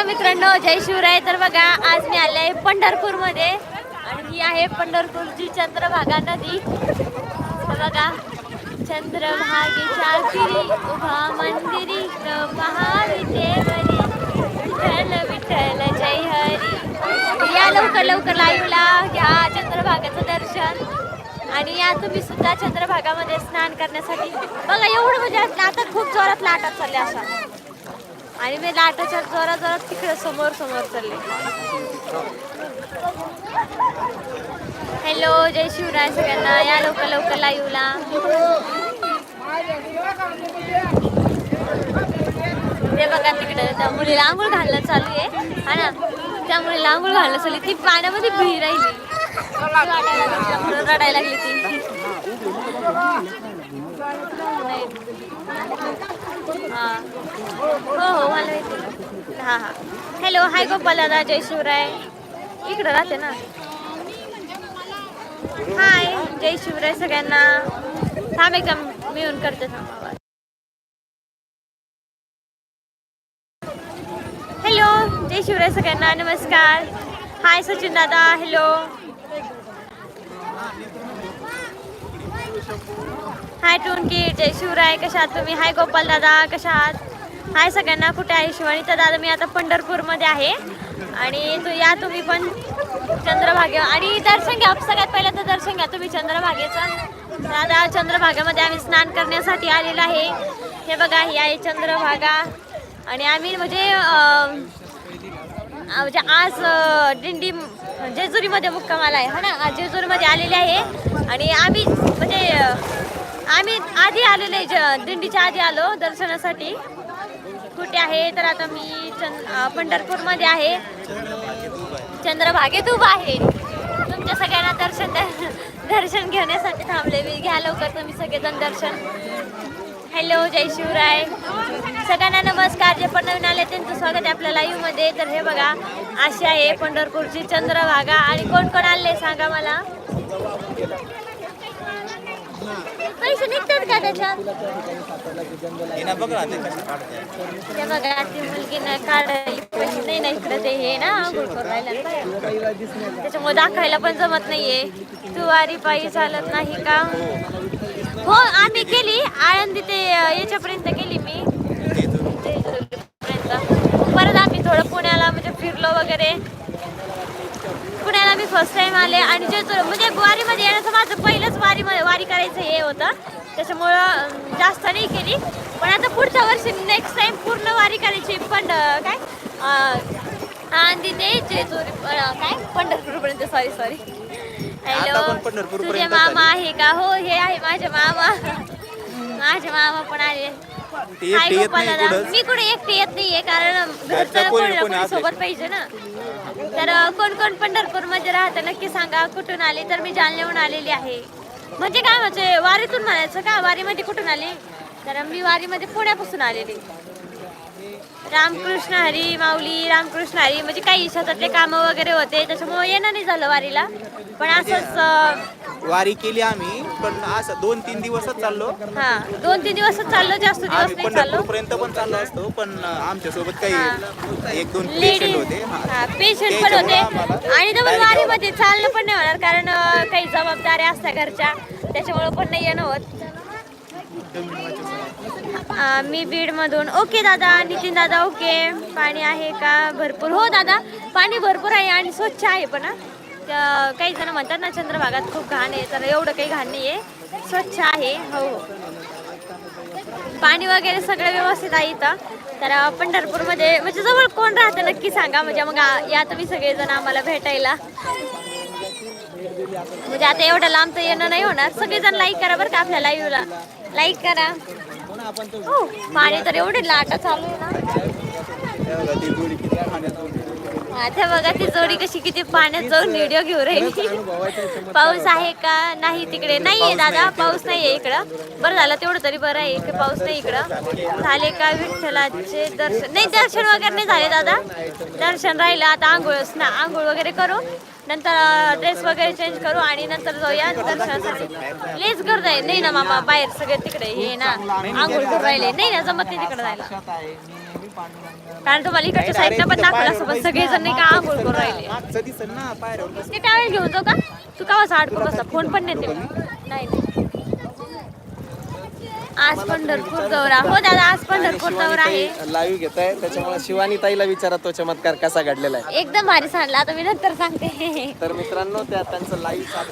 नमस्कार मित्रांनो जय शिवराय. तर बघा आज मी आले आहे पंढरपूरमध्ये. आणि ही आहे पंढरपूरची चंद्रभागा नदी. बघा चंद्रभागेच्या गिरी उभा मंदिरी ग महाविद्येवरी विठ्ठल विठ्ठल जय हरी. या लवकर लवकर लाईव्हला घ्या चंद्रभागाचं दर्शन. आणि या तुम्ही सुद्धा चंद्रभागामध्ये स्नान करण्यासाठी. बघा एवढं म्हणजे आता खूप जोरात लाटा चालल्या असं. आणि मी लाटाच्या जोरा जोरात तिकडे समोर समोर चालले. हॅलो जय शिवराय सगळ्यांना. या लवकर लवकर लाईव्हला ते बघा तिकडे त्या मुलीला आंघोळ घालणं चालू आहे. हा ना? त्या मुलीला आंघोळ घालणं चालू आहे. ती पाण्यामध्ये भी राहिली. रडायला लागली ती. हां. हो हो मला माहिती हा हा हॅलो हाय गोपाल दादा जय शिवराय इकडं राहते ना? हाय जय शिवराय सगळ्यांना. थांब एकदम मी येऊन करते थांब हॅलो जय शिवराय सगळ्यांना नमस्कार. हाय सचिन दादा हॅलो हाय टुनकी जय शिवराय कशा आहात तुम्ही? हाय गोपाल दादा कशा आहात? हाय सगळ्यांना कुठे आहे शिवानी? तर दादा मी आता पंढरपूरमध्ये आहे. आणि तू या तुम्ही पण चंद्रभागे आणि दर्शन घ्या सगळ्यात पहिलं तर दर्शन घ्या तुम्ही चंद्रभागेचं. दादा चंद्रभागेमध्ये आम्ही स्नान करण्यासाठी आलेलो आहे. हे बघा ही आहे चंद्रभागा. आणि आम्ही म्हणजे म्हणजे आज दिंडी जेजुरीमध्ये मुक्कामाला आहे हा ना? जेजुरीमध्ये आलेले आहे. आणि आम्ही म्हणजे आम्ही आधी आलेलो आहे ज- दिंडीच्या आधी आलो दर्शनासाठी. कुठे आहे? तर आता मी चंद पंढरपूरमध्ये आहे. चंद्रभागेत उभा आहे. तुमच्या सगळ्यांना दर्शन दर्शन घेण्यासाठी थांबले मी. घ्या लवकर तुम्ही सगळेजण दर्शन. हॅलो जय शिवराय. सगळ्यांना नमस्कार. जे पण नवीन आले त्यांचं स्वागत आहे आपल्या लाईव्हमध्ये. तर हे बघा अशी आहे पंढरपूरची चंद्रभागा. आणि कोण कोण आले सांगा मला. पैसे निघतात का त्याच्यात हिना बघ ना ते कसं काढते ते बघा ती मुलगी ना काढायला पैसे नाही ना इकडे ते हे ना आंघोळ करून राहिला. त्याच्यामुळे दाखवायला पण जमत नाहीये. तू वारी पायी चालत नाही का? हो आम्ही केली. आळंदी ते अं, याच्यापर्यंत केली मी. परत आम्ही थोडं पुण्याला म्हणजे फिरलो वगैरे. पुण्याला मी फर्स्ट टाइम आले. आणि जेजुरी म्हणजे वारीमध्ये येण्याचं माझं वारी वारी करायचं हे होतं. त्याच्यामुळं जास्त नाही केली. पण आता पुढच्या वर्षी नेक्स्ट टाइम पूर्ण वारी करायची पण काय? आंधी ते जेजुरी काय? पंढरपूरपर्यंत सॉरी सॉरी हॅलो तुझे मामा आहे का? हो हे आहे माझे मामा. माझे मामा पण आले. हाय गोपाल दादा. मी कुठे एकटी येत नाहीये कारण घरचं कोणी- कोणी. सोबत पाहिजे ना. तर कोण कोण पंढरपूरमध्ये राहतं? नक्की सांगा. कुठून आले? तर मी जालन्याहून आलेली आहे. म्हणजे काय म्हणजे वारीतून म्हणायचं का? वारीमध्ये कुठून आले? तर मी वारीमध्ये पुण्यापासून आलेली. रामकृष्ण हरी माऊली रामकृष्ण हरी म्हणजे काही शेतातले कामं वगैरे होते त्याच्यामुळे येणं नाही झालं वारीला. पण असंच वारी केली आम्ही पण असं दोन तीन दिवसच चाललो. हा दोन तीन दिवसच चाललो जास्त दिवस आम्ही नाही पंढरपूर चाललो. पर्यंत पण चाललो असतो पण आमच्यासोबत. काही एक दोन पेशंट लेडीज होते. हा. पेशंट पण होते. आम्हाला आणि डबल direct वारीमध्ये चालणं पण नाही होणार कारण अं, काही जबाबदाऱ्या असतात घरच्या. त्याच्यामुळं पण नाही येणं होत. मी बीडमधून. ओके दादा नितीन दादा ओके. पाणी आहे का? भरपूर. हो दादा पाणी भरपूर आहे आणि स्वच्छ आहे पण काही जण म्हणतात ना चंद्रभागात खूप घाण आहे तर एवढं काही घाण नाही आहे स्वच्छ आहे हो हो. पाणी वगैरे सगळं व्यवस्थित आहे इथं. तर पंढरपूरमध्ये म्हणजे जवळ कोण राहतं नक्की सांगा. म्हणजे मग या तुम्ही सगळेजण आम्हाला भेटायला. म्हणजे आता एवढं लांब तर येणं नाही होणार. सगळेजण लाईक करा बरं का आपल्या लाईव्हला लाईक करा. हो पाणी तर एवढे लाटा चालू आहे ना. बघा, ती जोडी आता बघा ती जोडी कशी किती पाण्यात जाऊन व्हिडिओ घेऊ राहिली. पाऊस आहे का? नाही तिकडे. नाहीये दादा पाऊस नाहीये इकडं. बरं झालं तेवढं तरी बरं आहे की पाऊस नाही इकडं. झाले का विठ्ठलाचे दर्शन? नाही दर्शन वगैरे नाही झाले दादा. दर्शन राहिलं आता आंघोळ ना. आंघोळ वगैरे करू. नंतर ड्रेस वगैरे चेंज करू आणि नंतर जाऊया दर्शनासाठी. लेच गर्द आहे. नाही ना मामा बाहेर सगळे तिकडे. हे ना आंघोळ करून राहिले. नाही ना जमत नाही तिकडे जायला. कारण तुम्हाला इकडच्या साईडनं पण दाखवलं पण सगळेजण नाही का आंघोळ करून राहिले. ते टावेल घेऊन जाऊ का? तू का वाजता अडकून बसला फोन पण. नाही नाही. आज पंढरपूर दौरा हो दादा आज पंढरपूर दौरा आहे. लाईव्ह घेत आहे त्याच्यामुळे शिवानी ताईला विचारा तो चमत्कार कसा घडलेला आहे. एकदम भारी सांडला आता मी नंतर सांगते. तर मित्रांनो त्या त्यांचं लाईव्ह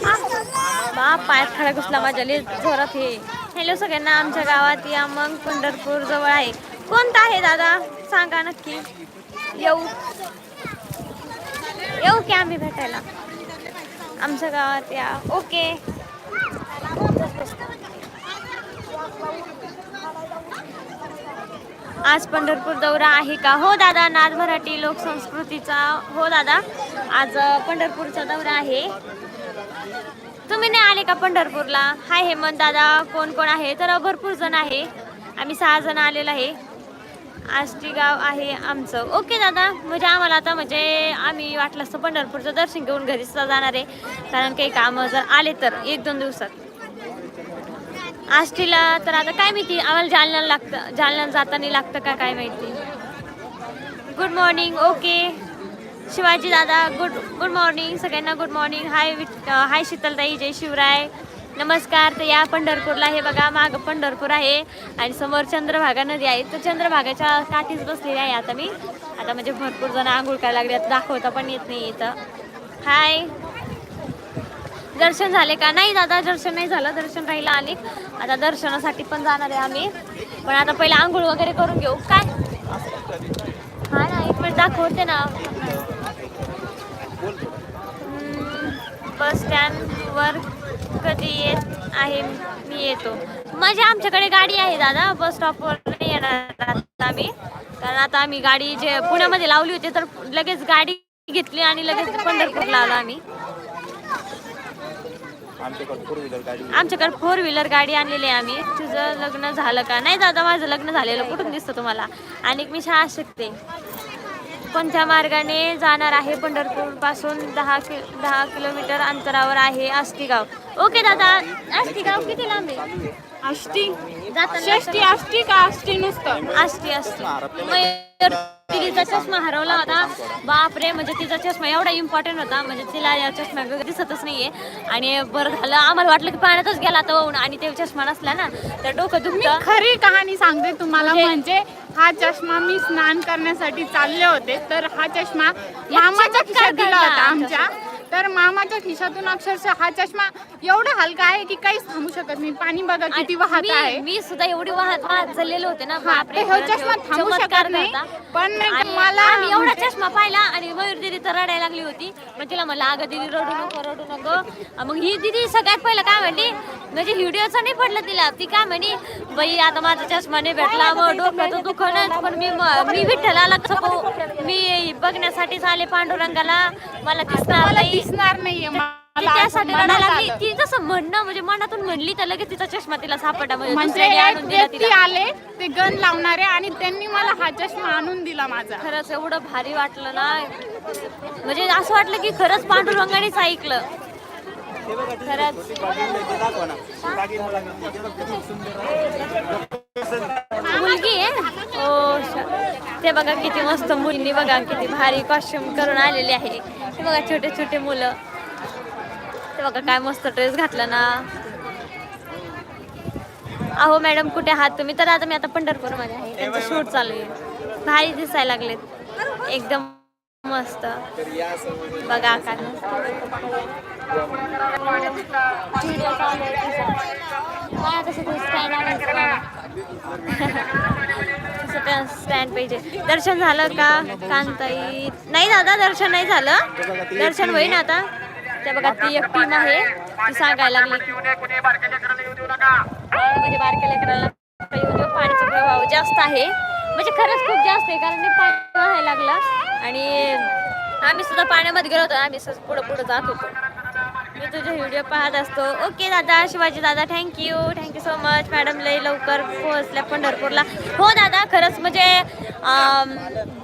बाप पायात खडा घुसला माझ्या. लय जोरात हे. हॅलो सगळ्यांना आमच्या गावात या मग पंढरपूर जवळ आहे. कोणता आहे दादा? सांगा नक्की. येऊ. येऊ की आम्ही भेटायला. आमच्या गावात या. ओके आज पंढरपूर दौरा आहे का? हो दादा नाद मराठी लोकसंस्कृतीचा हो दादा आज पंढरपूरचा दौरा आहे. तुम्ही नाही आले का पंढरपूरला? हाय हेमंत दादा कोण कोण आहे? तर भरपूर जण आहे. आम्ही सहा जण आलेलो आहे. आष्टी गाव आहे आमचं. ओके दादा म्हणजे आम्हाला आता म्हणजे आम्ही वाटलं असतं पंढरपूरचं दर्शन घेऊन घरीच जाणार आहे. कारण काही कामं जर आले तर एक दोन दिवसात. आष्टीला तर आता काय माहिती आम्हाला जालन्याला लागतं जालन्याला जाताना लागतं का काय माहिती. गुड मॉर्निंग ओके शिवाजी दादा गुड गुड मॉर्निंग सगळ्यांना गुड मॉर्निंग हाय विट हाय शीतलताई जय शिवराय. नमस्कार तर या पंढरपूरला हे बघा मागं पंढरपूर आहे आणि समोर चंद्रभागा नदी आहे. तर चंद्रभागाच्या काठीच बसलेली आहे आता मी. आता म्हणजे भरपूर जण आंघोळ करायला लागले आता दाखवता पण येत नाही इथं. हाय दर्शन झाले का? नाही दादा दर्शन नाही झालं. दर्शन राहिलं आली आता दर्शनासाठी पण जाणार आहे आम्ही. पण आता पहिले आंघोळ वगैरे करून घेऊ. काय? हा ना एक मिनिट दाखवते ना. बस स्टँडवर कधी येत आहे मी येतो. म्हणजे आमच्याकडे गाडी आहे दादा बस स्टॉपवर नाही येणार आम्ही. कारण आता आम्ही गाडी जे पुण्यामध्ये लावली होती तर लगेच गाडी घेतली आणि लगेच पंढरपूरला आलो आम्ही. आमच्याकडे फोर व्हीलर गाडी आमच्याकडे फोर व्हीलर गाडी आणलेली आहे आम्ही. तुझं लग्न झालं का? नाही दादा माझं लग्न झालेलं. कुठून दिसतं तुम्हाला? आणि मी शाळा शिकते. कोणत्या मार्गाने जाणार आहे? पंढरपूरपासून दहा कि दहा किलोमीटर अंतरावर आहे आष्टीगाव ओके दादा आष्टीगाव किती लांब आहे. आष्टी? षष्टी आष्टी का आष्टी नुसतं? आष्टी असते मयूर तिचा चष्मा हरवला होता. बापरे म्हणजे तिचा चष्मा एवढा इम्पॉर्टंट होता. म्हणजे तिला या चष्मा वगैरे दिसतच नाहीये. आणि बरं झालं. आम्हाला वाटलं की पाण्यातच गेला तो वाहून आणि ते चष्मा नसला ना तर डोकं दुखतं. खरी कहाणी सांगते तुम्हाला. म्हणजे- म्हणजे हा चष्मा मी स्नान करण्यासाठी चालले होते. तर हा चष्मा मामाच्या खिशात दिला होता आमच्या. तर मामाच्या खिशातून अक्षरशः हा चष्मा एवढा हलका आहे की काहीच थांबू शकत नाही. पाणी बघा किती वाहत आहे. मी सुद्धा एवढी वाहत वाहत चाललेले होते ना हा, बापरे, हा खरंच चष्मा थांबू चमत्कार शकत नाही. पण आणि मला आम्ही एवढा चष्मा पाहिला आणि मयूर दिदी तर रडायला लागली होती. मग तिला म्हणलं अगं दिदी रडू नको रडू नको. मग ही दिदी सगळ्यात पहिलं काय म्हणली म्हणजे व्हिडिओचं नाही पडलं तिला. ती काय म्हणे बाई आता माझा चष्मा नाही भेटला मग डोकं तर दुखणच पण मी म- विठ्ठलाला कसं पाहू? मी बघण्यासाठीच आले पांडुरंगाला. मला दिसणार मला नाही. दिसणार नाहीये. ती मला असं त्यासाठी मनात रडायला लागली. आलं. ती जसं म्हणणं म्हणजे मनातून म्हणली तर लगेच तिचा चष्मा तिला सापडला म्हणजे दुसऱ्याने एक आणून दिला व्यक्ती तिला. आले ते गन लावणारे आणि त्यांनी मला हा चष्मा आणून दिला माझा. खरंच एवढं भारी वाटलं ना. म्हणजे असं वाटलं की खरंच पांडुरंगानेच ऐकलं. खरंच. मुलगी आहे. ओ श- ते बघा किती मस्त मुलींनी बघा किती भारी कॉस्ट्युम करून आलेली आहे. बघा छोटे छोटे मुलं. ते बघा काय मस्त ड्रेस घातला ना. अहो मॅडम कुठे आहात तुम्ही? तर आता मी आता पंढरपूरमध्ये आहे. त्यांचा शूट चालू आहे. भारी दिसायला लागलेत. एकदम मस्त. बघा काय मस्त तसं असं स्टँड पाहिजे. दर्शन झालं का कांताई? नाही दादा दर्शन नाही झालं. दर्शन होईन आता. त्या बघा ती एक टीम आहे. ती सांगायला लागली. म्हणजे बारक्या लेकराला येऊ म्हणजे देऊ पाण्याचा प्रभाव जास्त आहे. म्हणजे खरंच खूप जास्त आहे कारण पाणी व्हायला लागलं. आणि आम्ही सुद्धा पाण्यामध्ये गेलो होतो. आम्ही पुढं पुढं जात होतो. मी तुझे व्हिडिओ पाहत असतो. ओके दादा शिवाजी दादा thank you thank you so much madam लई लवकर पोहोचल्या पंढरपूरला. हो दादा खरंच म्हणजे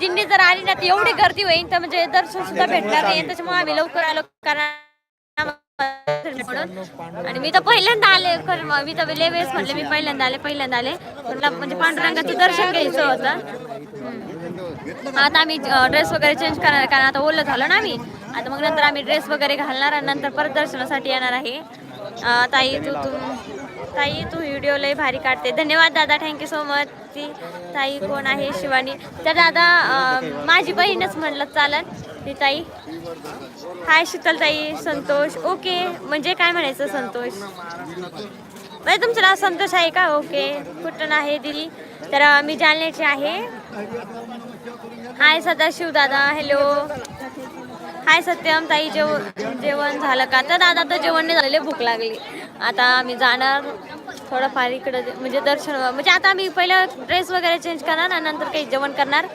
दिंडी जर आली ना तर एवढी गर्दी होईल तर म्हणजे दर्शन सुद्धा भेटणार नाही. त्याच्यामुळे आम्ही लवकर आलो. कारण आणि मी तर पहिल्यांदा आले खरं मग मी तर लेवेस वेळेस म्हटले मी पहिल्यांदा आले पहिल्यांदा आले. मला म्हणजे पांडुरंगाचं दर्शन घ्यायचं होतं. आता आम्ही ड्रेस वगैरे चेंज करणार कारण आता ओलं झालो ना आम्ही. आता मग नंतर आम्ही ड्रेस वगैरे घालणार आणि नंतर परत दर्शनासाठी येणार आहे. ताई तू तू ताई तू व्हिडिओ लय भारी काढते. धन्यवाद दादा थँक्यू सो मच ती ताई कोण आहे? शिवानी. तर दादा माझी बहीणच म्हणलं चालत ती ताई. हाय शीतल ताई संतोष. ओके म्हणजे काय म्हणायचं संतोष? म्हणजे तुमचं नाव संतोष आहे का? ओके कुठं आहे दिदी? तर मी जालन्याची आहे. हाय सदाशिव दादा हॅलो. हाय सत्यम ताई जेव जेवण झालं का? तर दादा तर जेवण नाही झालेले भूक लागली. आता आम्ही जाणार थोडंफार इकडं म्हणजे दर्शन म्हणजे आता आम्ही पहिलं ड्रेस वगैरे चेंज करणार आणि नंतर काही जेवण करणार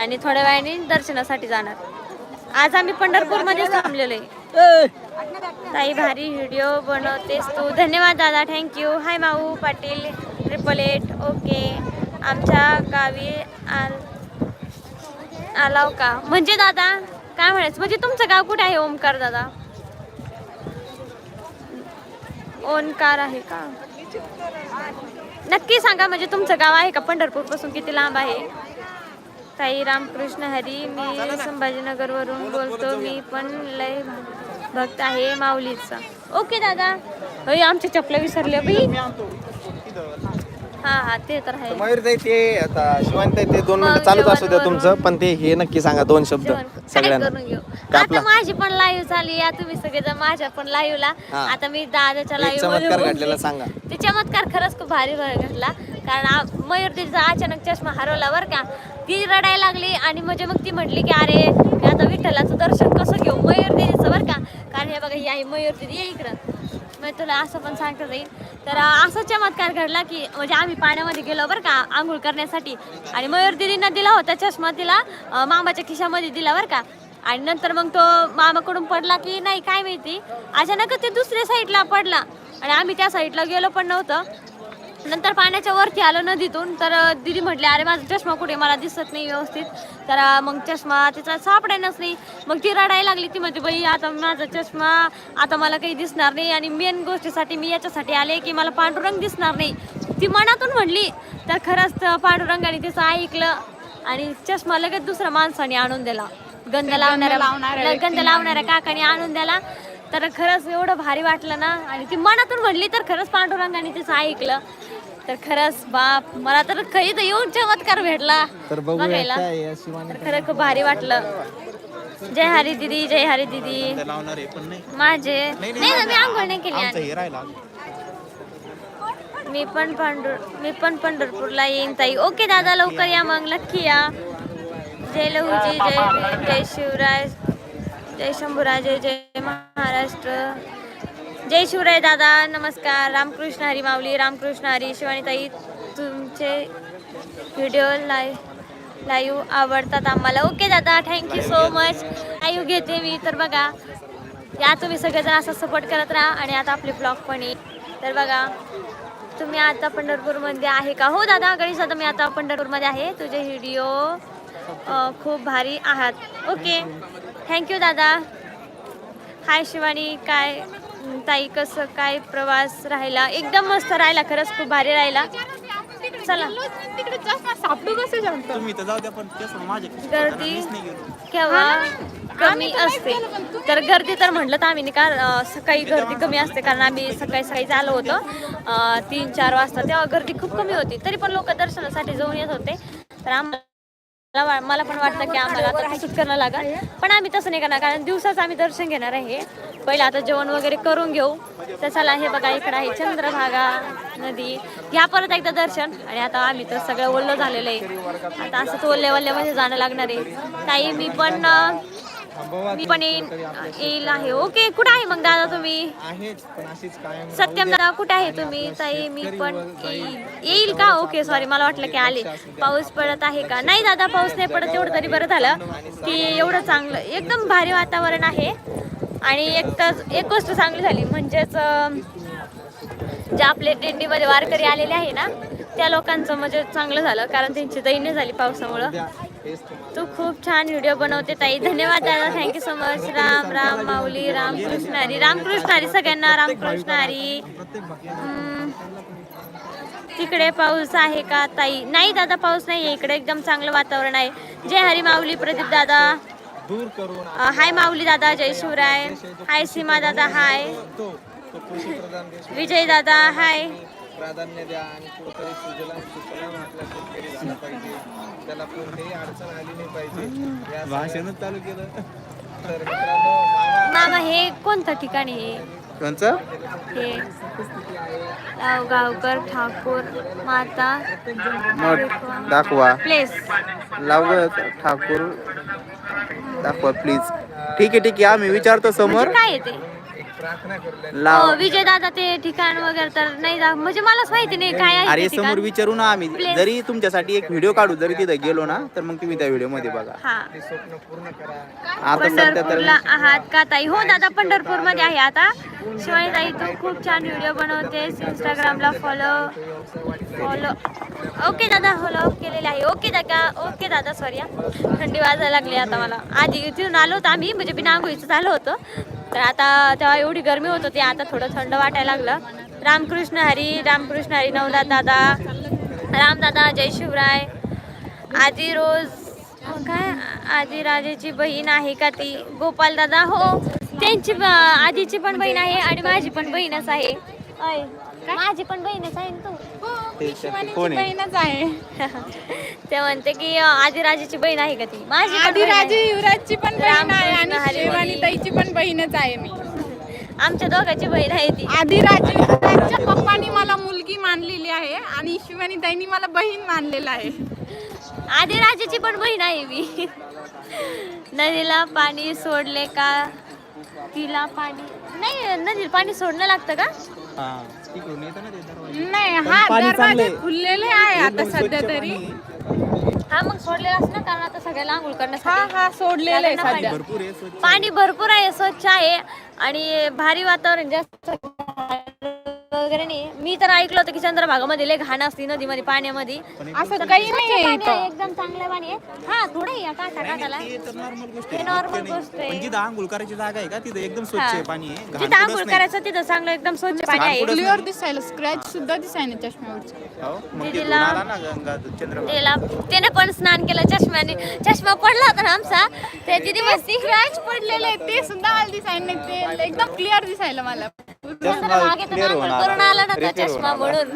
आणि थोड्या वेळाने दर्शनासाठी जाणार. आज आम्ही पंढरपूरमध्येच थांबलेलो आहे. ताई भारी व्हिडिओ बनवतेस तू. धन्यवाद दादा thank you hi Mau Patil triple eight okay आमच्या गावी आल आलाव का? म्हणजे दादा काय म्हणायचं? म्हणजे तुमचं गाव कुठे आहे ओमकार दादा? ओंकार आहे का? नक्की सांगा म्हणजे तुमचं गाव आहे का? पंढरपूरपासून किती लांब आहे? ताई रामकृष्ण हरी मी संभाजीनगरवरून बोलतो मी पण लय भक्त आहे माऊलीचा. ओके दादा. होय आमचे चपल्या विसरले बाई. हा हा ते तर आहे. मयूर ताई ते आता ते दोन मिनिटं चालूच असू द्या तुमचं पण ते हे नक्की सांगा दोन शब्द सगळ्यांना करून घेऊ? कापला. आता माझी पण लाईव्ह झाली या तुम्ही सगळेजण माझ्या पण live ला. हा. आता मी दादाच्या एक लाईव्ह चमत्कार घडलेला सांगा. ते चमत्कार खरंच खूप भारी भारी घडला. कारण आ- मयूर तिचा अचानक चष्मा हरवला बरं का. ती रडायला लागली आणि म्हणजे मग ती म्हटली की अरे मी आता विठ्ठलाचं दर्शन कसं घेऊ? मयूर दिदीचं बरं का? कारण हे बघा ही आहे मयूर दिदी ये इकडं. मग तुला असं पण सांगता जाईल. तर असा चमत्कार घडला की म्हणजे आम्ही पाण्यामध्ये गेलो बरं का आंघोळ करण्यासाठी. आणि मयूर दिदींना दिला होता चष्मा तिला मामाच्या खिशामध्ये दिला बरं का. आणि नंतर मग तो मामाकडून पडला की नाही काय माहिती? अचानकच ते दुसऱ्या साईडला पडला. आणि आम्ही त्या साईडला गेलो पण नव्हतं. नंतर पाण्याच्या वरती आलो नदीतून तर दीदी म्हटले अरे माझा चष्मा कुठे? मला दिसत नाही व्यवस्थित. तर मग चष्मा तिचा सापडायलाच नाही. मग ती रडायला लागली. ती म्हणते बाई आता माझा चष्मा आता मला काही दिसणार नाही आणि मेन गोष्टीसाठी मी याच्यासाठी आले की मला पांडुरंग दिसणार नाही. ती मनातून म्हणली तर खरंच पांडुरंगाने तिचं ऐकलं आणि चष्मा लगेच दुसऱ्या माणसाने आणून दिला. गंध लावणाऱ्या लावणाऱ्या गंध लावणाऱ्या काकाने आणून दिला. तर खरंच एवढं भारी वाटलं ना. आणि ती मनातून म्हणली तर खरंच पांडुरंगाने तिचं ऐकलं. तर खरंच बाप मला तर खरी तर येऊन चमत्कार भेटला तर बघूया बघायला. काय आहे शिवानी तर खरं खूप भारी वाटलं. जय हरी दिदी जय हरी दिदी. ते लावणार आहे पण नाही. माझे. नाही ना मी आंघोळ नाही केली आमचं आणि हे राहिला मी पण पंढर मी पण पंढरपूरला येईन ताई. ओके दादा लवकर या मग. नक्की या. जय लहूजी जय भीम, जय शिवराय जय शंभूराजे जय महाराष्ट्र. जय शिवराय दादा नमस्कार. रामकृष्ण हरी माऊली रामकृष्ण हरी शिवानी ताई तुमचे व्हिडिओ लाय लाईव्ह आवडतात आम्हाला. ओके दादा थँक्यू सो मच लाईव्ह घेते मी तर बघा या तुम्ही सगळेजण असं सपोर्ट करत राहा आणि आता आपले ब्लॉग पण येईल. तर बघा तुम्ही आता पंढरपूरमध्ये आहे का? हो दादा गणेश दादा मी आता पंढरपूरमध्ये आहे. तुझे व्हिडिओ खूप भारी आहात. ओके थँक्यू दादा. हाय शिवानी काय? ताई कसं काय प्रवास राहिला? एकदम मस्त राहिला खरंच खूप भारी राहिला. चला. तिकडे चष्मा सापडू कसं शकतो तुम्ही तर जाऊ द्या पण कसं माझ्या खिशात गर्दी मीच नाही गेलो. केव्हा कमी असते. तर गर्दी तर म्हटलं तर आम्ही नाही का अं, सकाळी गर्दी कमी असते कारण आम्ही सकाळी सकाळी आलो होतो. अं, तीन चार वाजता. तेव्हा गर्दी खूप कमी होती. तरी पण लोक दर्शनासाठी जाऊन येत होते. तर आम्हाला वा- मला पण वाटतं की आम्हाला आता तसंच करणं लागल. पण आम्ही तसं नाही करणार कारण दिवसाच आम्ही दर्शन घेणार आहे पहिलं आता जेवण वगैरे करून घेऊ. तर चला हे बघा इकडं आहे चंद्रभागा नदी. घ्या परत एकदा दर्शन. आणि आता आम्ही तर सगळं ओल्लं झालेलं आहे. आता असंच ओल्ल्या वल्ल्यामध्ये जाणं लागणार आहे. ताई मी पण मी पण येईन. येईल आहे. ओके कुठं आहे मग दादा तुम्ही? सत्यम दादा कुठे आहे तुम्ही? ताई मी पण येईल. येईल का? ओके सॉरी मला वाटलं की आले. पाऊस पडत आहे का? नाही दादा पाऊस नाही पडत एवढं तरी बरं झालं की एवढं चांगलं एकदम भारी वातावरण आहे. आणि एक तर एक गोष्ट चांगली झाली म्हणजेच जे आपले दिंडीमध्ये वारकरी आलेले आहे ना त्या लोकांचं म्हणजे चांगलं झालं कारण त्यांची दैन्य झाली पावसामुळं. तू खूप छान व्हिडिओ बनवते ताई. धन्यवाद दादा. Thank you so much Ram Ram Mauli Ramkrishna Hari. Ramkrishna Hari सगळ्यांना रामकृष्ण हरी. तिकडे पाऊस आहे का ताई? नाही दादा पाऊस नाही आहे इकडे एकदम चांगलं वातावरण आहे. जय हरी माऊली प्रदीप दादा. हाय माऊली दादा जय शिवराय. हाय सीमा दादा हाय. विजय दादा हाय. प्राधान्य द्या आणि त्याला कोणतीही अडचण आली नाही पाहिजे. या भाषणच चालू केलं. तर मित्रांनो मामा मामा हे कोणतं ठिकाण आहे? कोणचं? हे गाव गावकर ठाकूर माता मग दाखवा. प्लेस. लाव ठाकूर. दाखवा प्लीज ठीक आहे ठीक आहे. आम्ही विचारतो समोर. काय आहे ते? प्रार्थना करू लाव विजय दादा ते ठिकाण वगैरे तर नाही दा- म्हणजे मलाच माहिती नाही काय आहे अरे ते समोर ठिकाण विचारू ना आम्ही. Place. जरी तुमच्यासाठी एक व्हिडिओ काढू जरी तिथे गेलो ना तर मग तुम्ही त्या व्हिडिओमध्ये बघा. हा. ते स्वप्न पूर्ण करा. आता सध्या तर पंढरपूरला आहात का ताई? हो दादा पंढरपूरमध्ये आहे आता. शिवानी ताई तू खूप छान व्हिडिओ बनवतेस. इंस्टाग्रामला फॉलो फॉलो ओके दादा फॉलो केलेले आहे. ओके दादा. ओके दादा सॉरी थंडी वाजायला लागली आता मला. आधी तिथून आलो होतो आम्ही म्हणजे बिना आंघोळीचं झालं होतं. तर आता तेव्हा एवढी गरमी होत होती आता थोडं थंड वाटायला लागलं. रामकृष्ण हरी रामकृष्ण हरी नवनाथ दादा रामदादा जय शिवराय. आधी रोज काय? आधी राजेची बहीण आहे का ती? गोपाल दादा हो. त्यांची ब- आधीची पण बहीण आहे आणि माझी पण बहीणच आहे. माझी पण बहीणच आहे ना तू शिवानीची बहीणच आहे. ते म्हणते की आधी राजेची बहीण आहे का ती? माझी पण आधी बहीण आहे. राजे युवराजची पण बहीण आहे आणि हरी. शिवानी ताईची पण बहीणच आहे मी. आमच्या दोघांची बहीण आहे ती. आधी राजे युवराजच्या पप्पानी मला मुलगी मानलेली आहे आणि शिवानी ताईनी मला बहीण मानलेलं आहे. आधी राजाची पण बहीण आहे मी. नदीला पाणी सोडले का? तिला पाणी. नाही नदीला पाणी सोडणं लागतं का? तिकडून येतं ना ते दरवाजा. नाही हा दरवाजे खुललेले आहे आता सध्या तरी. हा मग सोडलेला असं ना कारण आता सगळ्याला आंघोळ हा करण्यासाठी. हा सोडलेलं आहे त्याला ना सध्या. भरपूर आहे स्वच्छ. पाणी भरपूर आहे स्वच्छ आहे. आणि भारी वातावरण जास्त वगैरे नाही. मी तर ऐकलं होतं की चंद्रभागामध्ये लय घाण असते नदीमध्ये पाण्यामध्ये. असं काही नाही. पाणी. आहे, एकदम चांगलं पाणी आहे. हा थोडं आहे काटा काटाला ते तर नॉर्मल गोष्ट हे आहे. गोष्ट. पण जिथं आंघोळ करायची जागा आहे का तिथं एकदम स्वच्छ हा. आहे पाणी आहे. घाण जिथं कुठंच आंघोळ नाही. करायचं तिथं चांगलं एकदम स्वच्छ पाणी आहे. क्लिअर दिसायला स्क्रॅच सुद्धा दिसायला चष्म्यावरचे. हो, मग ते ना गंगा चंद्रभागा. त्याला त्याने पण स्नान केलं चष्म्याने. चष्मा पडला होता ना आमचा. ते तिथे मस्ती स्क्रॅच पडलेले ते सुद्धा मला दिसायला नाही. ते एकदम क्लिअर दिसायला मला. clear करून आला. ना चष्मा. म्हणून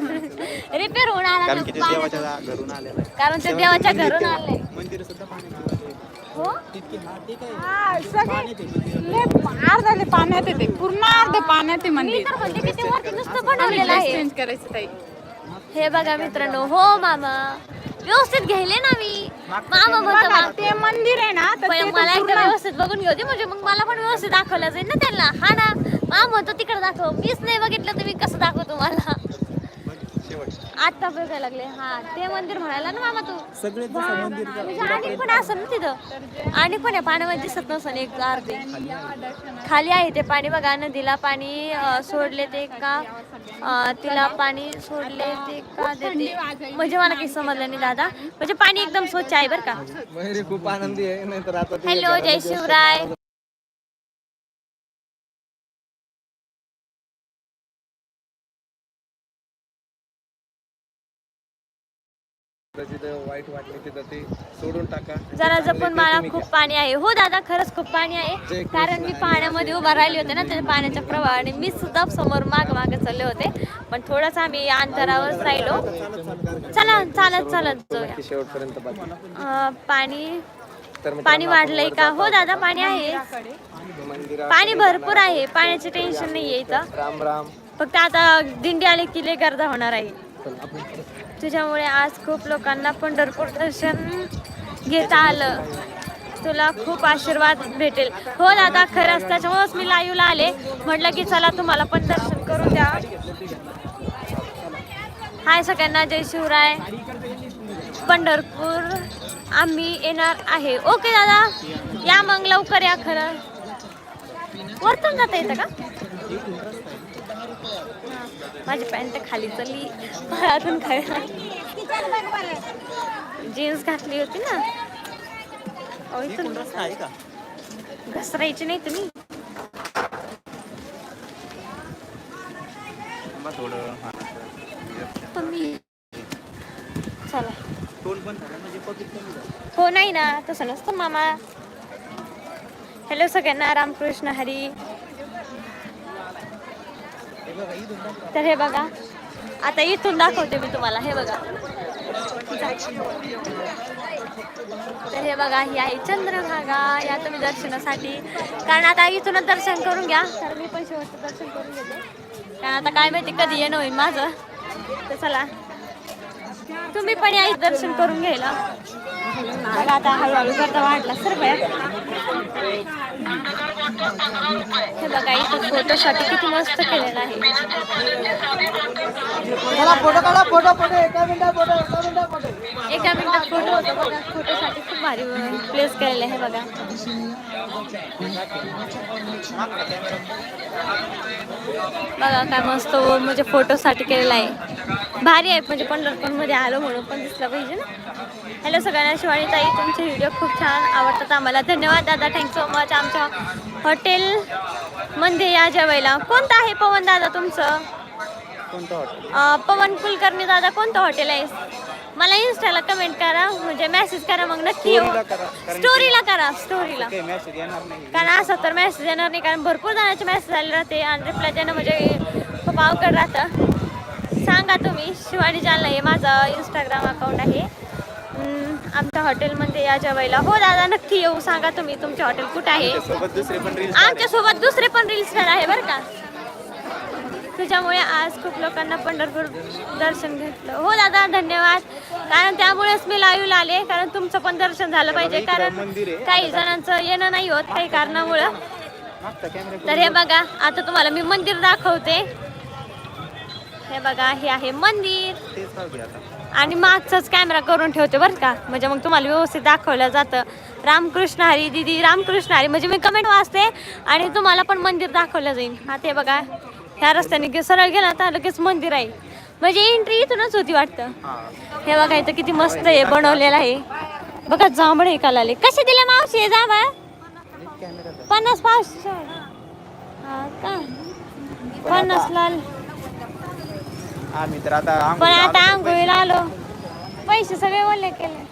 रिपेअर होऊन आला कारण तो की ते पाण्यात. देवाच्या घरून आलेलं आहे. कारण ते देवाच्या घरून आले मंदिर सुद्धा पाणी हो? तितकी हा ठीक आहे हा, सगळे लय अर्धाले पाण्यात येते पूर्ण अर्ध पाण्यात आहे मी मंदिर तर म्हणते की ते वरती नुसतं बनवलेलं आहे. चेंज करायचं ताई. हे बघा मित्रांनो हो मामा. व्यवस्थित घ्यायले ना मी. मामा म्हणतो बघा, मा- ते मंदिर आहे ना तर पण ते तर मला एकदा पूर्ण- व्यवस्थित बघून घेऊ दे म्हणजे मग मला पण व्यवस्थित दाखवलं जाईल ना त्यांना. हा ना. मामा म्हणतो तिकडे दाखव. मीच नाही बघितलं तर मी कसं दाखवू तुम्हाला आता बघायला लागले. हा ते मंदिर म्हणाला ना मामा तू. सगळे म्हणजे आणि पण असं ना तिथं. आणि पण या पाण्यामध्ये दिसत नसन एक अर्धे खाली आहे ते पाणी बघा नदीला पाणी सोडले ते का? तिला पाणी सोडले ते का देते म्हणजे मला काही समजलं नाही दादा. म्हणजे पाणी एकदम स्वच्छ आहे बरं का. खूप आनंदी आहे हॅलो जय शिवराय. जिथं वाईट वाटले तिथं ते सोडून टाका. जरा जपून मला खूप पाणी आहे. हो दादा खरंच खूप पाणी आहे. कारण मी पाण्यामध्ये उभा राहिली होते ना त्या पाण्याच्या प्रवाहाने मी सुद्धा समोर माग मागे चालले होते. पण थोडंच आम्ही अंतरावरच राहिलो. चला चालत चालत जाऊया. शेवटपर्यंत पाणी पाणी वाढलंय का? हो दादा पाणी आहे. पाणी भरपूर आहे. पाण्याचे टेन्शन नाही आहे इथं. राम राम. फक्त आता दिंडी आली की लय गर्दा होणार आहे. तुझ्यामुळे आज खूप लोकांना पंढरपूर दर्शन घेता आलं. तुला खूप आशीर्वाद भेटेल. हो दादा खरंच त्याच्यामुळेच मी लाईव्हला आले. म्हटलं की चला तुम्हाला पण दर्शन करू द्या. हाय सगळ्यांना जय शिवराय. पंढरपूर आम्ही येणार आहे. ओके दादा या मग लवकर या खरं. वरतून जाता येतं का? माझी पॅन्ट खाली चालली. पायातून खाली जीन्स घातली होती ना. इथून घसरायची नाही तुम्ही. तुम्ही. चला. म्हणजे. हो नाही ना. तसं नसतं मामा. हॅलो सगळ्यांना. रामकृष्ण हरी. तर हे बघा आता इथून दाखवते मी तुम्हाला हे बघा. तर हे बघा ही आहे चंद्रभागा या तुम्ही दर्शनासाठी. कारण आता इथूनच दर्शन करून घ्या. तर मी पण शेवटचं दर्शन करून घेते. कारण आता काय माहिती कधी येणं होईल माझं. तर चला. तुम्ही पण या दर्शन करून घ्यायला. आता हळूहळू करता वाढला सर्व हे बघा इथं फोटोसाठी किती मस्त केलेलं आहे. फोटो काढा फोटो फोटो एका मिनिटात फोटो एका मिनिटात फोटो. एका मिनिटात फोटो होतो बघा फोटोसाठी खूप भारी प्लेस केलेलं आहे बघा. बघा काय मस्त म्हणजे फोटोसाठी केलेलं आहे. भारी आहे म्हणजे पंढरपूरमध्ये आलो म्हणून पण दिसलं पाहिजे ना. हॅलो सगळ्यांना शिवानी ताई तुमचे व्हिडिओ खूप छान आवडतात आम्हाला. धन्यवाद दादा. थँक्यू सो मच आमच्या हॉटेलमध्ये या जेवायला. कोणतं आहे पवन दादा तुमचं? हॉटेल पवन कुलकर्णी दादा कोणतं हॉटेल आहे? मला इन्स्टाला कमेंट करा म्हणजे मेसेज करा मग नक्की येऊ. स्टोरीला करा स्टोरीला कारण असं तर मेसेज येणार नाही कारण भरपूर जणांचे मेसेज आले राहते आणि रिप्लाय देणं म्हणजे खूप अवघड राहतं. सांगा तुम्ही शिवानी जालना हे माझं इंस्टाग्राम अकाउंट आहे. आमच्या हॉटेलमध्ये या जेवायला. हो दादा नक्की येऊ. सांगा तुम्ही तुमचे हॉटेल कुठं आहे? रील्स आमच्यासोबत दुसरे पण रील स्टार आहे बरं का? तुझ्यामुळे आज खूप लोकांना पंढरपूर दर्शन घेतलं. हो दादा धन्यवाद. कारण त्यामुळेच मी लाईव्ह आले. कारण तुमचं पण दर्शन झालं पाहिजे. कारण. काही जणांचं येणं नाही होत काही कारणामुळं. तर हे बघा आता तुम्हाला मी मंदिर दाखवते. हे बघा हे आहे मंदिर. तेच आता. आणि मागचाच कॅमेरा करून ठेवते बरं का. म्हणजे मग तुम्हाला व्यवस्थित दाखवलं जातं. रामकृष्ण हरी दिदी रामकृष्ण हरी. म्हणजे मी कमेंट वाचते आणि तुम्हाला पण मंदिर दाखवलं जाईल. आता हे बघा. ह्या रस्त्याने गे- सरळ गेला तर लगेच मंदिर आहे. म्हणजे एंट्री इथूनच होती वाटतं. हा. बघा इथं किती मस्त आहे बनवलेलं आहे. बघा जांभळे कालाले. कसे दिले मावशी हे जांभळ? पन्नास पावशे हा का? पन्नास लाल. आम्ही तर आता पण आंघोळीला आता आलो तर आंघोळीला आलो. पैसे सगळे ओले केले.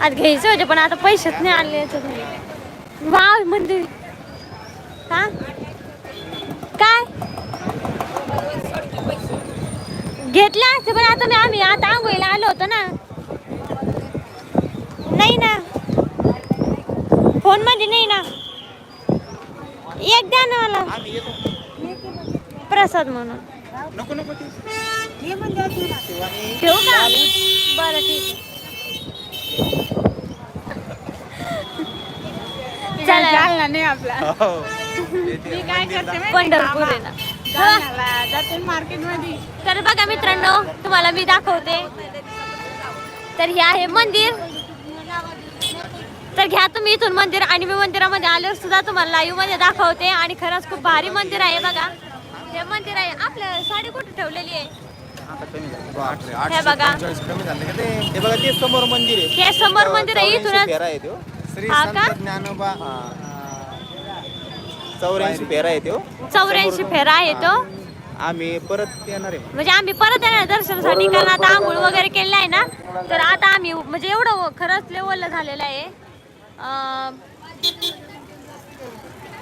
आता घ्यायचे होते पण आता पैसेच नाही आले याच्यात वाव मंदिर. का काय? घेतले असते पण आता मी आम्ही आता आंघोळीला आलो होतो ना. नाही ना. फोनमध्ये नाही ना. एक द्या ना मला. प्रसाद म्हणून. नको नको ते ठेवू का? बरं ठीक आहे. चला. जालना नाही आपला. हो. मी काय करते माहिती पंढरपूर आहे ना. जालन्याला जाते मार्केटमध्ये तर बघा मित्रांनो तुम्हाला मी दाखवते. तर हे आहे मंदिर. तर घ्या तुम्ही इथून मंदिर आणि मी मंदिरामध्ये आल्यावर सुद्धा तुम्हाला लाईव्हमध्ये दाखवते. आणि खरंच खूप भारी मंदिर आहे बघा. हे मंदिर आहे. आपल्या साडी कुठे ठेवलेली आहे? आता कमी झालं. आठशे- आठशे हे बघा. पंचेचाळीस कमी झाले का ते? हे बघा ते समोर मंदिर आहे. हे समोर मंदिर आहे चौऱ्याऐंशी इथूनच. फेरा आहे तो श्री हा का? संत ज्ञानोबा चौऱ्याऐंशी फेरा आहे तो चौऱ्याऐंशी फेरा आहे तो आम्ही परत येणार आहे. म्हणजे आम्ही परत येणार दर्शनासाठी कारण आता आंघोळ वगैरे केलेलं आहे ना तर आता आम्ही म्हणजे एवढं खरंच लेवल झालेलं आहे. अं,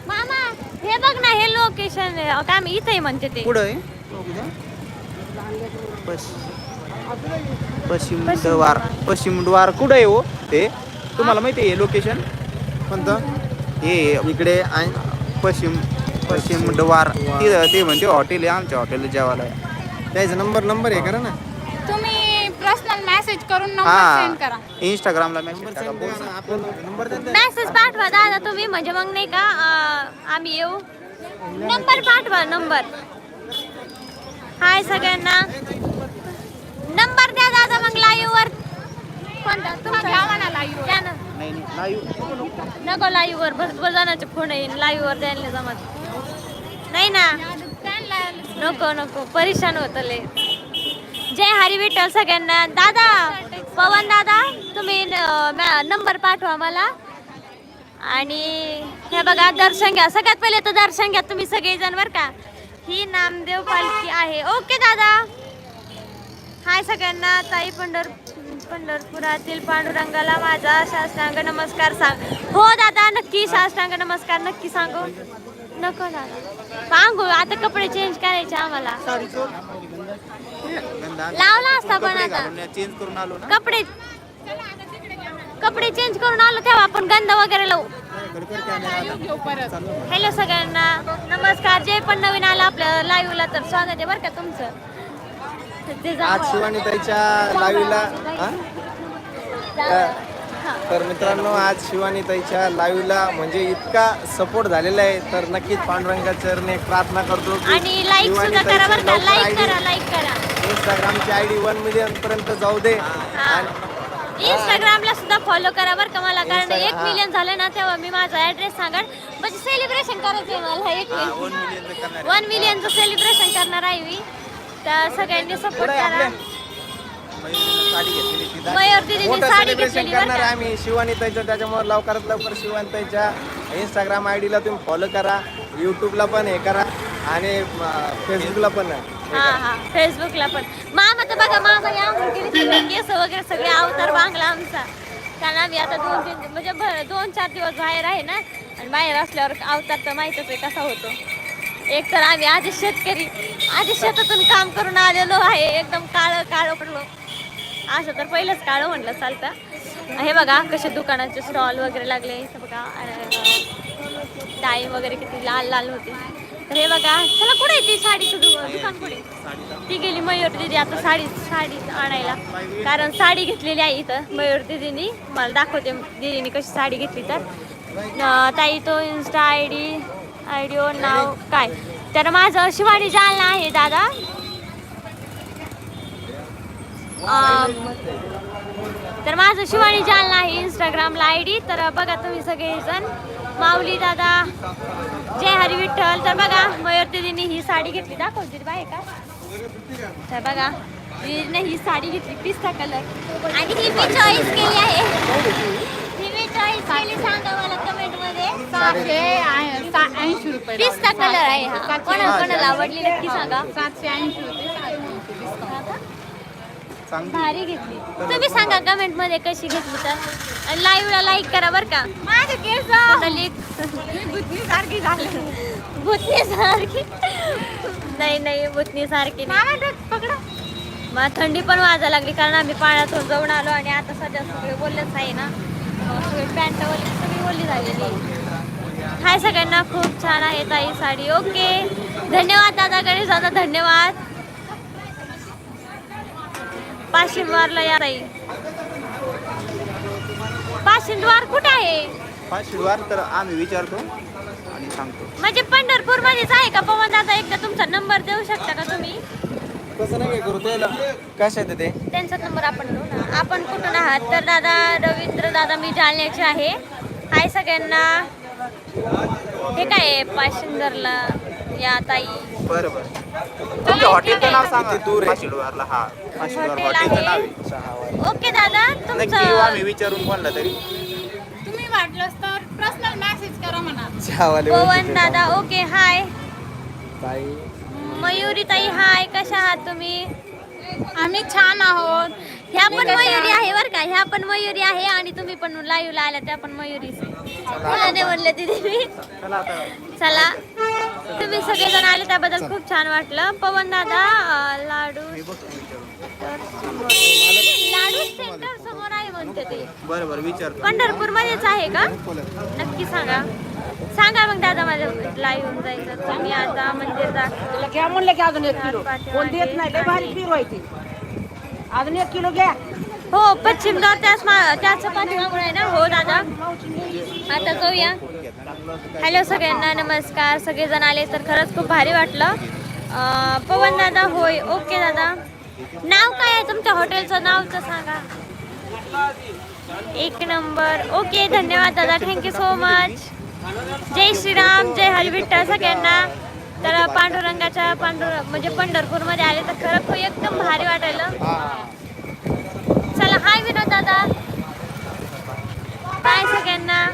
मामा हे बघ ना हे लोकेशन काय मी इथे म्हणते ते. पुढं पश्चिम द्वार पश्चिम द्वार कुठं आहे हो ते? तुम्हाला माहिती आहे लोकेशन कोणतं? हे इकडे पश्चिम पश्चिम द्वार. तिथं ते म्हणते हॉटेल आहे आमच्या हॉटेल जेवायला. आहे. त्याचा नंबर नंबर आहे करा ना? मेसेज करून नंबर सेंड करा. इंस्टाग्रामला मेसेज टाका बोल. आपण नंबर द्या मेसेज पाठवा दादा तुम्ही म्हणजे मग नाही का अं, आम्ही येऊ. नंबर पाठवा नंबर हाय सगळ्यांना. नंबर द्या दादा मग लाईव्ह वर कोणता? तुमचा? घ्यावा ना live वर. द्या ना. नाही नाही लाईव्ह नको लाईव्ह वर भरपूर जणांचे फोन येईल लाईव्ह वर द्यायला जमत. नाही ना? नको नको परेशान होत लय जय हरी विठ्ठल सगळ्यांना. दादा पवन दादा तुम्ही नंबर पाठवा मला. आणि हे बघा दर्शन घ्या. सगळ्यात पहिले तर दर्शन घ्या तुम्ही सगळेजण बरं का? ही नामदेव पालखी आहे. ओके दादा. हाय सगळ्यांना. ताई पंढर पंढरपुरातील पांडुरंगाला माझा शास्त्रांग नमस्कार सांग. हो दादा नक्की शास्त्रांग नमस्कार. नक्की सांगू. नको दादा. सांगू. आता कपडे चेंज करायचे आम्हाला. लावला असता पण आता. चेंज करून आलो ना. कपडे कपडे चेंज करून आलो तेव्हा आपण गंध वगैरे लावू. हॅलो सगळ्यांना. नमस्कार. जे पण नवीन आलं आपल्या लाईव्हला तर स्वागत आहे बरं का तुमचं. ते जा- आज शिवानीताईच्या लाईव्हला हा? हा. तर मित्रांनो आज शिवानीताईच्या लाईव्हला म्हणजे इतका सपोर्ट झालेला आहे तर नक्कीच पांडुरंगा चरणी प्रार्थना करतो की आणि लाईक सुद्धा करा बरं का. लाईक करा लाईक करा. इंस्टाग्रामची आयडी वन मिलियन पर्यंत जाऊ दे. आणि इंस्टाग्रामला सुद्धा फॉलो करा बरं का मला कारण एक हा. मिलियन झालं ना तेव्हा मी माझा ऍड्रेस सांगा म्हणजे सेलिब्रेशन करायचंय मला एक मिलियन वन मिलियनचं सेलिब्रेशन करणार आहे. मी. तर सगळ्यांनी सपोर्ट पुढे करा. आपले साडी घेतलेली ती दाखव. मयूर दिदीने मोठं साडी सेलिब्रेशन घेतलेली बरं करणार आहे का आम्ही शिवानीताईचं त्याच्यामुळे लवकरात लवकर शिवानीताईच्या इंस्टाग्राम आय डीला तुम्ही फॉलो करा. यूट्यूबला पण हे करा. आणि फेसबुकला पण हा हा. फेसबुकला पण. मामा तर बघा मामा या गेली सगळे केस वगैरे सगळे अवतार बांगला आमचा. कारण आम्ही आता दोन तीन म्हणजे भ- दोन चार दिवस बाहेर आहे ना आणि बाहेर असल्यावर अवतार तर माहीतच आहे कसा होतो. एक तर आम्ही आधी शेतकरी आधी शेतातून काम करून आलेलो आहे एकदम काळं काळं पडलो. असं तर पहिलंच काळं म्हटलं चालतं. हे बघा कसे दुकानाचे स्टॉल वगैरे लागले. बघा डाळी वगैरे किती लाल लाल होते. तर हे बघा चला कुठे आहे ती साडीचं दु- दुकान कुठे? ती गेली मयूर दिदी आता साडी साडी आणायला. कारण साडी घेतलेली आहे इथं मयूर दिदीनी. मला दाखवते दिदीने कशी साडी घेतली तर. अं, ताई तो Insta I D I D नाव काय? तर माझं शिवानी जालना आहे दादा. अं, तर माझं शिवानी जालना आहे इंस्टाग्रामला आय डी तर बघा तुम्ही सगळेजण. माऊली दादा जय हरी विठ्ठल. तर बघा मयूर दिदीने ही साडी घेतली. दाखवते बाय का? तर बघा दीदीने ही साडी घेतली. पिस्ता कलर आणि ही मी चॉईस केली आहे. ही मी चॉईस केली सांगा मला कमेंटमध्ये ऐंशी रुपये पिस्ता कलर आहे हा. कोणाला कोणाला आवडली नक्की सांगा. सातशे ऐंशी रुपये भारी घेतली. तुम्ही सांगा कमेंटमध्ये कशी घेतली तर. आणि लाईव्ह ला लाईक करा बर का. माझे केस सारखी झाली. भूतनी सारखी. नाही नाही भूतनी सारखी नाही. पकडा. मला थंडी पण वाजायला लागली कारण आम्ही पाण्यातून जाऊन आलो आणि आता सध्या सगळे बोललेच आहे ना. सगळे पॅन्ट वगैरे सगळी ओली झालेली. हाय सगळ्यांना खूप छान आहे ताई साडी. ओके. धन्यवाद दादा गणेश दादा धन्यवाद. पाशिंदवारला या ताई. पाशिंदवार कुठे आहे? पाचशे तर आम्ही विचारतो आणि सांगतो. म्हणजे पंढरपूर मध्येच आहे का पवन दादा? एकदा तुमचा नंबर देऊ शकता का तुम्ही? तसं नाही काय करू त्याला कशा येते ते? त्यांचा नंबर आपण देऊ ना. आपण कुठून आहात? तर दादा रवींद्र दादा मी जालन्याचे आहे. हाय सगळ्यांना. हे काय आहे? पाशिंदरला या ताई. बरं बरं. तुमच्या हॉटेलचं नाव सांगा. किती दूर आहे? पाचशेडवारला हा पाचशेडवार हॉटेल हॉटेलचं. नाव आहे. सहा ओके दादा नक्की येऊ तुमचं आम्ही विचारून कोणला तरी. तुम्ही वाटलंच तर पर्सनल मेसेज करा म्हणा. चहावाले पवन दादा ओके हाय ताई मयुरी ताई हाय कशा आहात तुम्ही? आम्ही छान आहोत. ह्या पण मयुरी? आहे बरं का. ह्या पण मयुरी आहे आणि तुम्ही पण लाईव्हला आल्या त्या पण मयुरीच. नाही म्हणले तिथे मी. चला आता. चला. तुम्ही सगळेजण आले त्याबद्दल खूप छान वाटलं. पवन दादा लाडू सेंटर समोर. लाडू सेंटर समोर आहे म्हणते ते. बरं बरं विचारतो. पंढरपूर मध्येच आहे का? नक्की सांगा. सांगा मग दादा माझ्या लाईव्ह होऊन जायचं. तुम्ही आता तुला घ्या म्हणलं की अजून एक किलो. कोण देत नाही लय भारी फिरवायची अजून एक किलो घ्या. हो पश्चिम गाव त्याच त्याच पाठीमागून आहे ना? हो दादा. आता जाऊया. हॅलो सगळ्यांना नमस्कार. सगळेजण आले तर खरंच खूप भारी वाटलं. पवन दादा होय. ओके दादा. नाव काय आहे तुमच्या हॉटेलचं? नाव तर सांगा. एक नंबर. ओके धन्यवाद दादा. थँक्यू सो मच जय श्रीराम जय हरी सगळ्यांना. तर पांडुरंगाच्या पांडुर म्हणजे पंढरपूरमध्ये आले तर खरं खूप एकदम भारी वाटायला. चला हाय विनोद दादा. बाय सगळ्यांना.